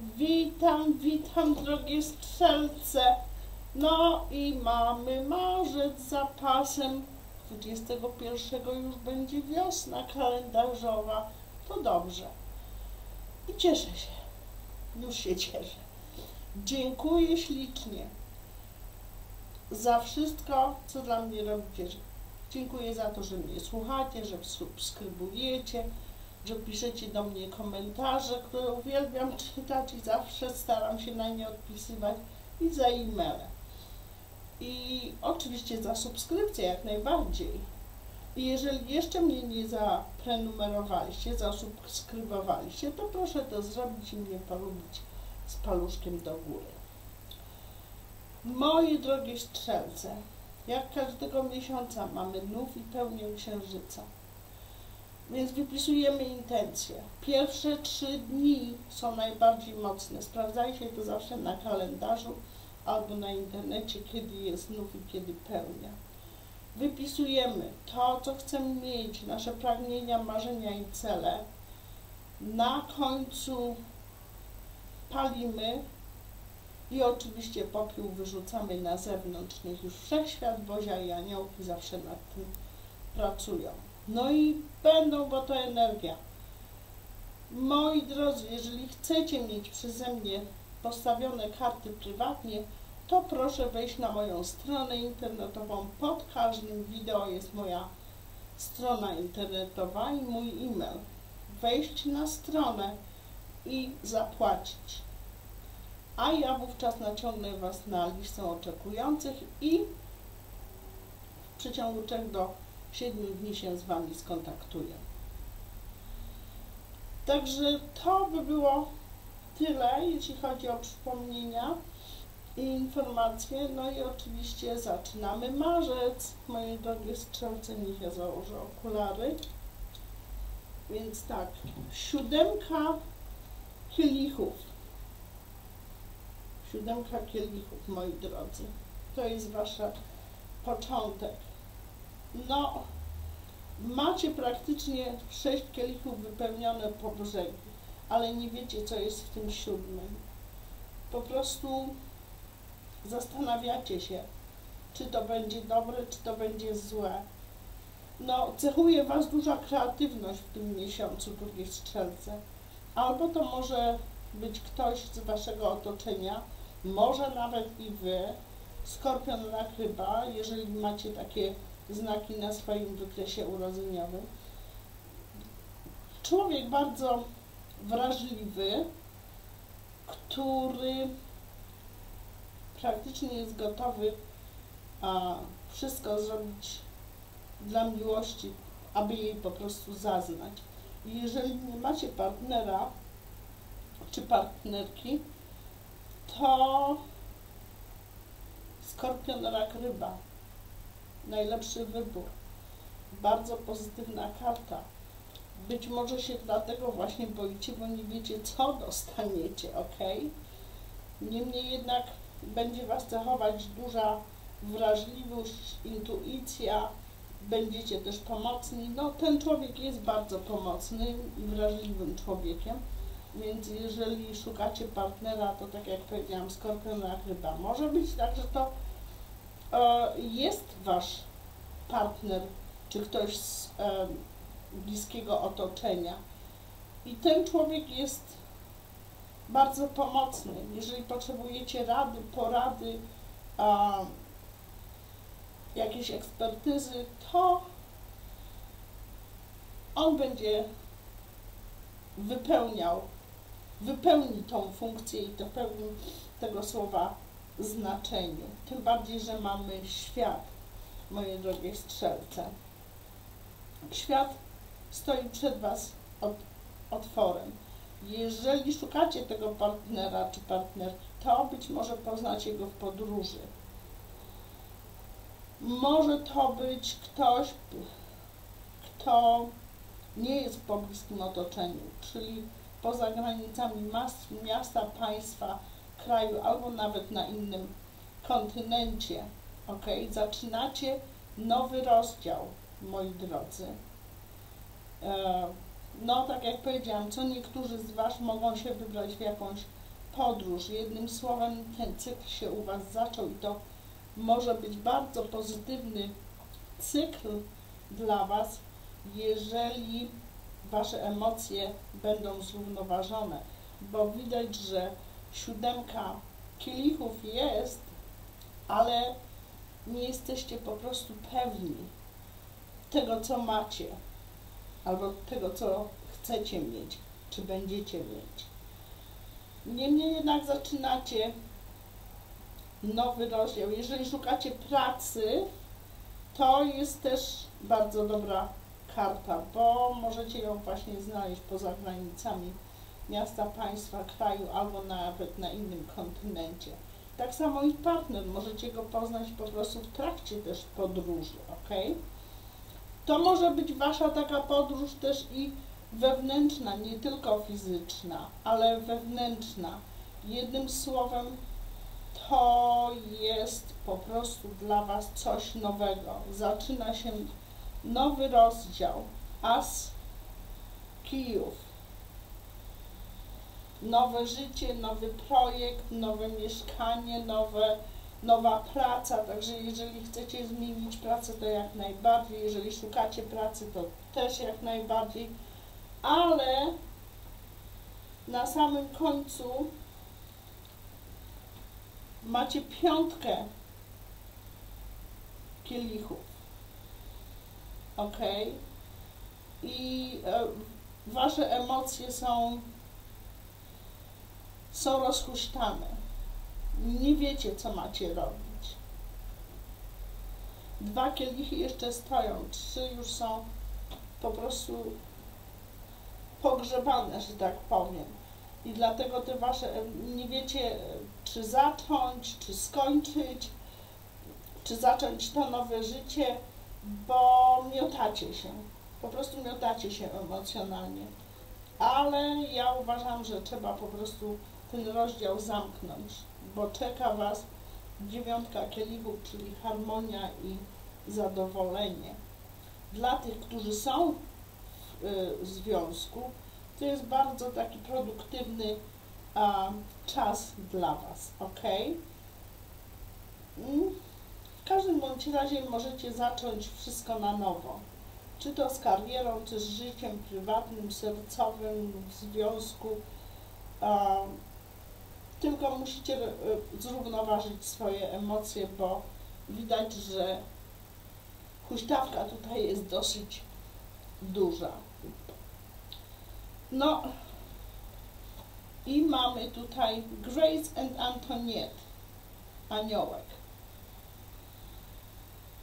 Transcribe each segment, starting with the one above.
Witam, witam drogie strzelce. No i mamy marzec za pasem. 21 już będzie wiosna kalendarzowa. To dobrze. I cieszę się. Już się cieszę. Dziękuję ślicznie za wszystko, co dla mnie robicie. Dziękuję za to, że mnie słuchacie, że subskrybujecie, że piszecie do mnie komentarze, które uwielbiam czytać i zawsze staram się na nie odpisywać i za e-maile. I oczywiście za subskrypcję jak najbardziej. I jeżeli jeszcze mnie nie zaprenumerowaliście, zasubskrybowaliście, to proszę to zrobić i mnie polubić z paluszkiem do góry. Moje drogie strzelce, jak każdego miesiąca mamy nów i pełnię księżyca. Więc wypisujemy intencje. Pierwsze trzy dni są najbardziej mocne. Sprawdzajcie to zawsze na kalendarzu albo na internecie, kiedy jest nów i kiedy pełnia. Wypisujemy to, co chcemy mieć, nasze pragnienia, marzenia i cele. Na końcu palimy i oczywiście popiół wyrzucamy na zewnątrz. Niech już wszechświat, Bozia i aniołki zawsze nad tym pracują. No i będą, bo to energia. Moi drodzy, jeżeli chcecie mieć przeze mnie postawione karty prywatnie, to proszę wejść na moją stronę internetową. Pod każdym wideo jest moja strona internetowa i mój e-mail. Wejść na stronę i zapłacić. A ja wówczas naciągnę Was na listę oczekujących i w przeciągu 3 do 7 dni się z Wami skontaktuję. Także to by było tyle, jeśli chodzi o przypomnienia i informacje. No i oczywiście zaczynamy marzec. Moje drogie strzelce, niech ja założę okulary. Więc tak, siódemka kielichów. Siódemka kielichów, moi drodzy. To jest wasz początek. No, macie praktycznie sześć kielichów wypełnione po brzegu, ale nie wiecie, co jest w tym siódmym. Po prostu zastanawiacie się, czy to będzie dobre, czy to będzie złe. No, cechuje Was duża kreatywność w tym miesiącu, drugie strzelce. Albo to może być ktoś z Waszego otoczenia, może nawet i Wy, skorpion na chyba, jeżeli macie takie znaki na swoim wykresie urodzeniowym. Człowiek bardzo wrażliwy, który praktycznie jest gotowy a, wszystko zrobić dla miłości, aby jej po prostu zaznać. I jeżeli nie macie partnera czy partnerki, to skorpion, rak, ryba. Najlepszy wybór. Bardzo pozytywna karta. Być może się dlatego właśnie boicie, bo nie wiecie, co dostaniecie, ok? Niemniej jednak będzie Was cechować duża wrażliwość, intuicja, będziecie też pomocni. No, ten człowiek jest bardzo pomocnym i wrażliwym człowiekiem, więc jeżeli szukacie partnera, to tak jak powiedziałam, skorpiona chyba może być tak, że to jest Wasz partner, czy ktoś z e, bliskiego otoczenia. I ten człowiek jest bardzo pomocny. Jeżeli potrzebujecie rady, porady, jakiejś ekspertyzy, to on będzie wypełniał, wypełni tą funkcję i to w pełnym tego słowa znaczeniu. Tym bardziej, że mamy świat, moje drogie strzelce. Świat stoi przed Was otworem. Jeżeli szukacie tego partnera czy partnerki, to być może poznacie go w podróży. Może to być ktoś, kto nie jest w pobliskim otoczeniu, czyli poza granicami miasta, państwa, kraju albo nawet na innym kontynencie. Ok, zaczynacie nowy rozdział, moi drodzy. E, no, tak jak powiedziałam, co niektórzy z Was mogą się wybrać w jakąś podróż. Jednym słowem ten cykl się u Was zaczął i to może być bardzo pozytywny cykl dla Was, jeżeli Wasze emocje będą zrównoważone, bo widać, że siódemka kielichów jest, ale nie jesteście po prostu pewni tego, co macie, albo tego, co chcecie mieć, czy będziecie mieć. Niemniej jednak zaczynacie nowy rozdział. Jeżeli szukacie pracy, to jest też bardzo dobra karta, bo możecie ją właśnie znaleźć poza granicami miasta, państwa, kraju albo nawet na innym kontynencie. Tak samo i partner, możecie go poznać po prostu w trakcie też podróży, ok? To może być wasza taka podróż też i wewnętrzna, nie tylko fizyczna, ale wewnętrzna. Jednym słowem, to jest po prostu dla Was coś nowego. Zaczyna się nowy rozdział. As kijów. Nowe życie, nowy projekt, nowe mieszkanie, nowe, nowa praca. Także jeżeli chcecie zmienić pracę, to jak najbardziej. Jeżeli szukacie pracy, to też jak najbardziej. Ale na samym końcu macie piątkę kielichów. Ok? I e, wasze emocje są, są rozhuśtane. Nie wiecie, co macie robić. Dwa kielichy jeszcze stoją, trzy już są po prostu pogrzebane, że tak powiem i dlatego te wasze, nie wiecie czy zacząć, czy skończyć, czy zacząć to nowe życie, bo miotacie się, po prostu miotacie się emocjonalnie. Ale ja uważam, że trzeba po prostu ten rozdział zamknąć, bo czeka Was dziewiątka kielichów, czyli harmonia i zadowolenie. Dla tych, którzy są w y, związku, to jest bardzo taki produktywny a, czas dla Was, ok? Mm. W każdym bądź razie możecie zacząć wszystko na nowo. Czy to z karierą, czy z życiem prywatnym, sercowym, w związku. A, tylko musicie e, zrównoważyć swoje emocje, bo widać, że huśtawka tutaj jest dosyć duża. No i mamy tutaj Grace and Antoniette, aniołek.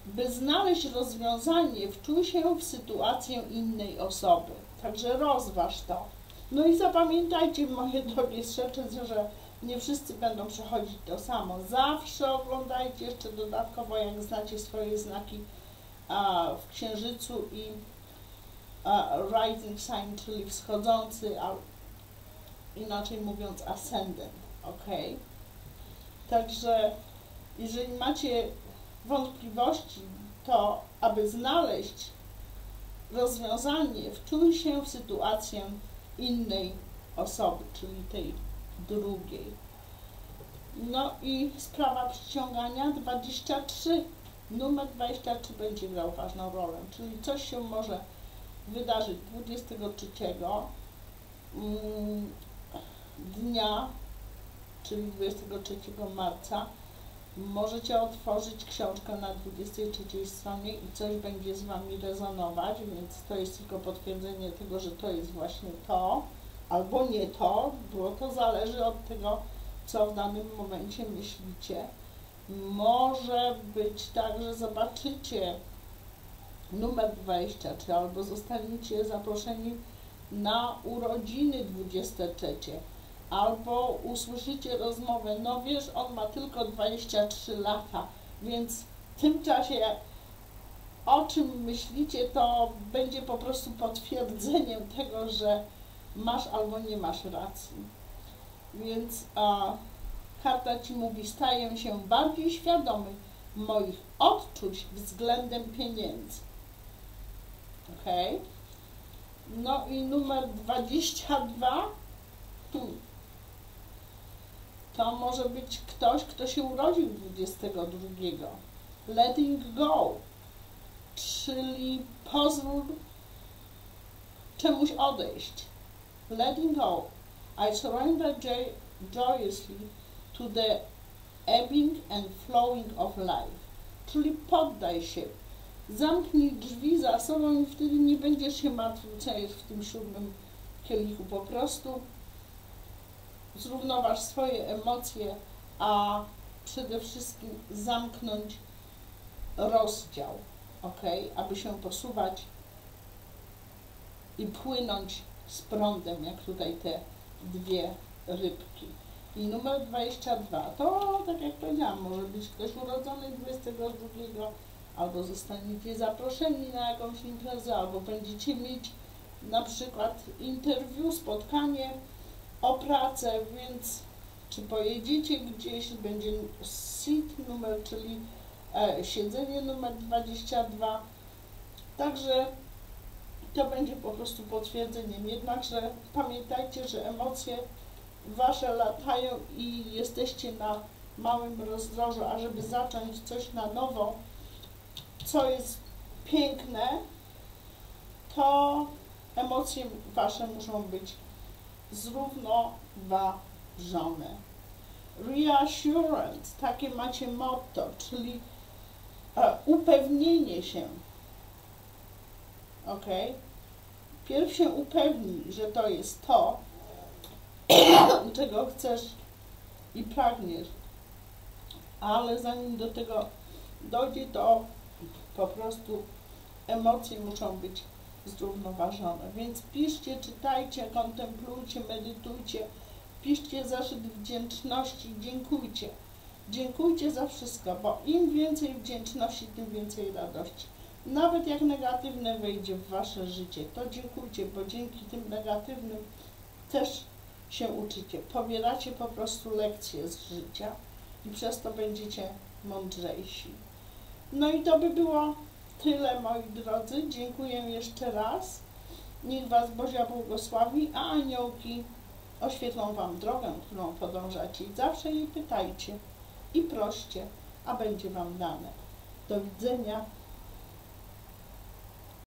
By znaleźć rozwiązanie, wczuj się w sytuację innej osoby. Także rozważ to. No i zapamiętajcie moje drogie strzecze, że nie wszyscy będą przechodzić to samo. Zawsze oglądajcie jeszcze dodatkowo, jak znacie swoje znaki a, w księżycu i rising sign, czyli wschodzący, a inaczej mówiąc ascendent, ok? Także jeżeli macie wątpliwości, to aby znaleźć rozwiązanie, wczuj się w sytuację innej osoby, czyli tej drugiej. No i sprawa przyciągania 23. Numer 23 będzie grał ważną rolę, czyli coś się może wydarzyć 23 mm, dnia, czyli 23 marca, możecie otworzyć książkę na 23 stronie i coś będzie z Wami rezonować, więc to jest tylko potwierdzenie tego, że to jest właśnie to, albo nie to, bo to zależy od tego, co w danym momencie myślicie. Może być tak, że zobaczycie numer 23 albo zostaniecie zaproszeni na urodziny 23 albo usłyszycie rozmowę, no wiesz, on ma tylko 23 lata, więc w tym czasie o czym myślicie, to będzie po prostu potwierdzeniem tego, że masz albo nie masz racji. Więc a, karta Ci mówi, staję się bardziej świadomy moich odczuć względem pieniędzy. Ok? No i numer 22. Tu. To może być ktoś, kto się urodził 22. Letting go, czyli pozwól czemuś odejść. Letting go. I surrender joy, joyously to the ebbing and flowing of life. Czyli poddaj się. Zamknij drzwi za sobą i wtedy nie będziesz się martwił, co jest w tym siódmym kielichu. Po prostu zrównoważ swoje emocje, a przede wszystkim zamknąć rozdział, ok? Aby się posuwać i płynąć z prądem, jak tutaj te dwie rybki. I numer 22 to, tak jak powiedziałam, może być ktoś urodzony 22, albo zostaniecie zaproszeni na jakąś imprezę, albo będziecie mieć na przykład interwiu, spotkanie o pracę, więc czy pojedziecie gdzieś, będzie seat numer, czyli e, siedzenie numer 22. Także to będzie po prostu potwierdzeniem. Jednakże pamiętajcie, że emocje wasze latają i jesteście na małym rozdrożu, a żeby zacząć coś na nowo, co jest piękne, to emocje wasze muszą być zrównoważone. Reassurance, takie macie motto, czyli e, upewnienie się. Ok? Pierw się upewnij, że to jest to, czego chcesz i pragniesz. Ale zanim do tego dojdzie, to po prostu emocje muszą być zrównoważone. Więc piszcie, czytajcie, kontemplujcie, medytujcie, piszcie zeszyt wdzięczności, dziękujcie. Dziękujcie za wszystko, bo im więcej wdzięczności, tym więcej radości. Nawet jak negatywne wejdzie w wasze życie, to dziękujcie, bo dzięki tym negatywnym też się uczycie. Pobieracie po prostu lekcje z życia i przez to będziecie mądrzejsi. No i to by było tyle, moi drodzy. Dziękuję jeszcze raz. Niech Was Bozia błogosławi, a aniołki oświetlą Wam drogę, którą podążacie. I zawsze jej pytajcie i proście, a będzie Wam dane. Do widzenia.